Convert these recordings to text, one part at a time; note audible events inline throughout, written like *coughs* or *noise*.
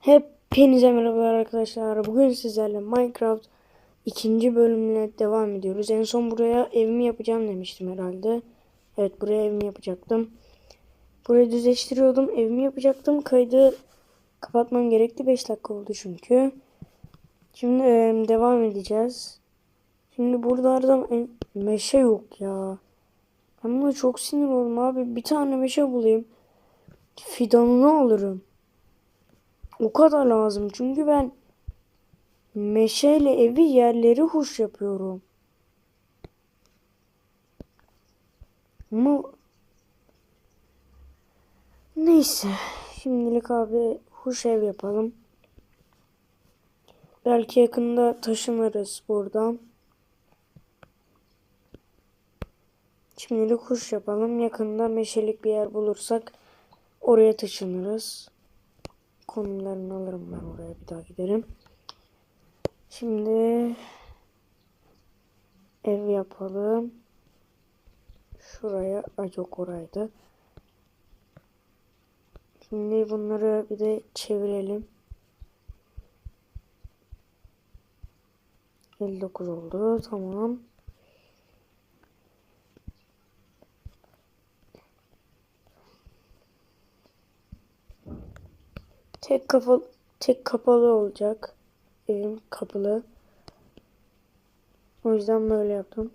Hepinize merhabalar arkadaşlar. Bugün sizlerle Minecraft ikinci bölümüne devam ediyoruz. En son buraya evimi yapacağım demiştim herhalde. Evet buraya evimi yapacaktım. Burayı düzleştiriyordum. Evimi yapacaktım. Kaydı kapatmam gerekti. 5 dakika oldu çünkü. Şimdi e, devam edeceğiz. Şimdi buralarda meşe yok ya. Ben buna çok sinir oldum abi. Bir tane meşe bulayım. Fidanını alırım. O kadar lazım. Çünkü ben meşeyle evi yerleri hoş yapıyorum. Ama neyse. Şimdilik abi hoş ev yapalım. Belki yakında taşınırız buradan. Şimdilik hoş yapalım. Yakında meşelik bir yer bulursak oraya taşınırız konumlarını alırım ben oraya bir daha giderim. Şimdi ev yapalım. Şuraya ay yok oraydı. Şimdi bunları bir de çevirelim. 59 oldu. Tamam. Tek kapalı tek kapalı olacak. Evim kapalı. O yüzden böyle yaptım.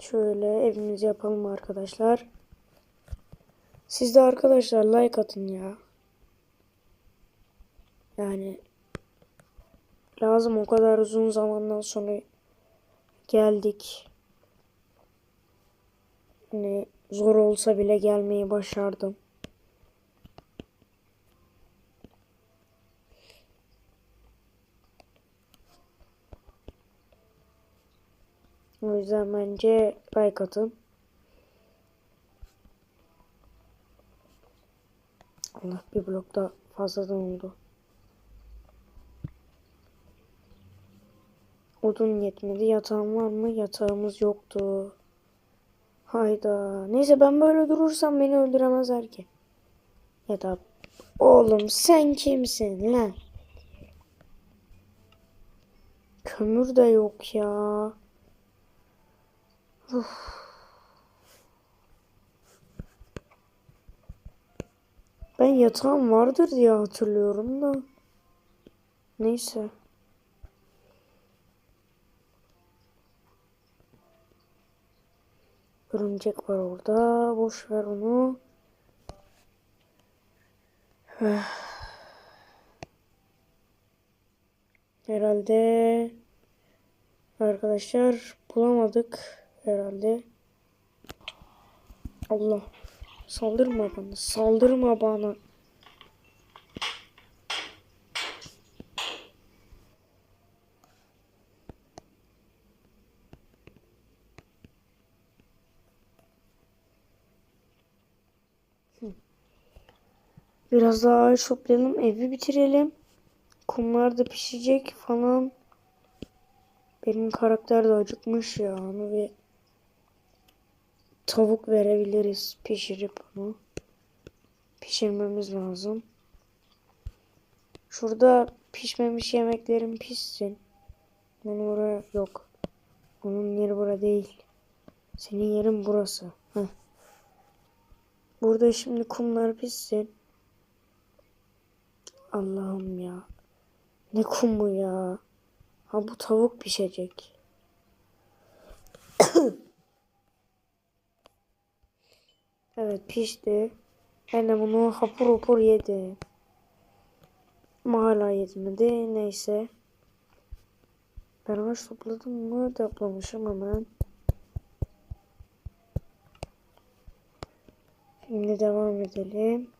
Şöyle evimizi yapalım arkadaşlar. Siz de arkadaşlar like atın ya. Yani lazım o kadar uzun zamandan sonra geldik. Hani zor olsa bile gelmeyi başardım. O yüzden bence like atın. Allah bir blok da fazladan oldu. Odun yetmedi. Yatağım var mı? Yatağımız yoktu. Hayda. Neyse ben böyle durursam beni öldüremezler ki. Ya da oğlum sen kimsin lan? Kömür de yok ya. Uf. Ben yatağım vardır diye hatırlıyorum da. Neyse. Örümcek var orada. Boş ver onu. Herhalde arkadaşlar bulamadık herhalde. Allah saldırma bana saldırma bana. Biraz daha ağaç toplayalım. Evi bitirelim. Kumlar da pişecek falan. Benim karakter de acıkmış ya. Onu bir tavuk verebiliriz. Pişirip onu. Pişirmemiz lazım. Şurada pişmemiş yemeklerim pişsin. Benim oraya yok. Onun yeri bura değil. Senin yerin burası. Heh. Burada şimdi kumlar pişsin. Allah'ım ya. Ne kumu ya. Ha bu tavuk pişecek. *coughs* evet pişti. Ben de bunu hapur hapur yedim. Ama hala yetmedi. Neyse. Ben ağaç topladım mı? Toplamışım hemen. Şimdi devam edelim.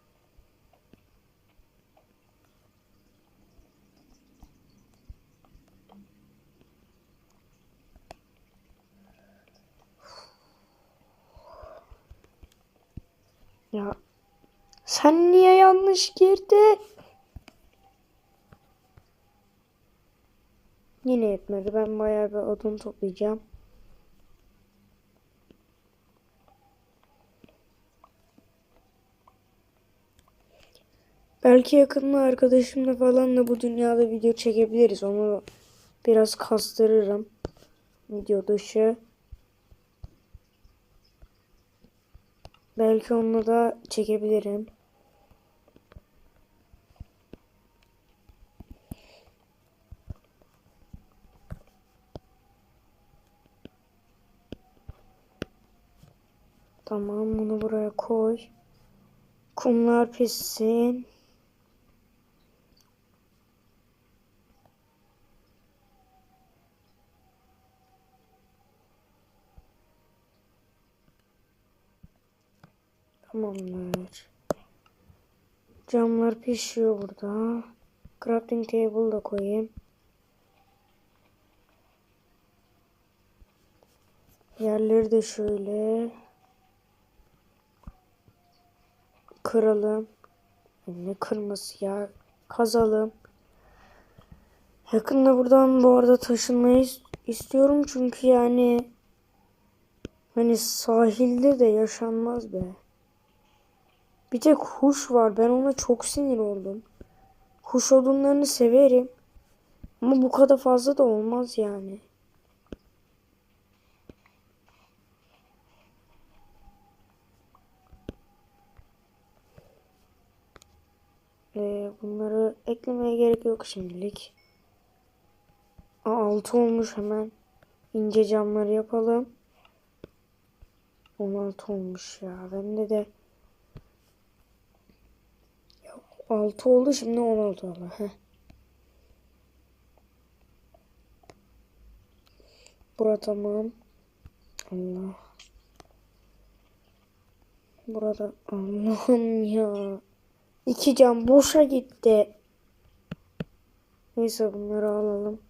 Ya sen niye yanlış girdi? Yine yetmedi. Ben bayağı bir odun toplayacağım. Belki yakında arkadaşımla falan da bu dünyada video çekebiliriz. Onu biraz kastırırım. Video dışı. Belki onunla da çekebilirim. Tamam bunu buraya koy. Kumlar pişsin. Tamamdır. Camlar pişiyor burada. Crafting table da koyayım. Yerleri de şöyle kıralım. Ne kırması ya? Kazalım. Yakında buradan bu arada taşınmayı is- istiyorum çünkü yani hani sahilde de yaşanmaz be. Bir tek kuş var. Ben ona çok sinir oldum. Kuş odunlarını severim. Ama bu kadar fazla da olmaz yani. Ee, bunları eklemeye gerek yok şimdilik. Aa, 6 olmuş hemen. İnce camları yapalım. 16 olmuş ya. Bende de 6 oldu şimdi 16 oldu. Heh. Bura tamam. Allah. Burada Allah'ım ya. İki cam boşa gitti. Neyse bunları alalım.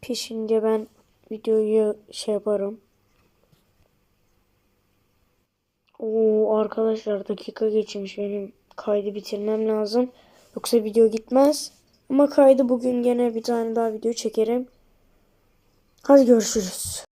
Pişince ben videoyu şey yaparım. Oo arkadaşlar dakika geçmiş benim kaydı bitirmem lazım. Yoksa video gitmez. Ama kaydı bugün gene bir tane daha video çekerim. Hadi görüşürüz.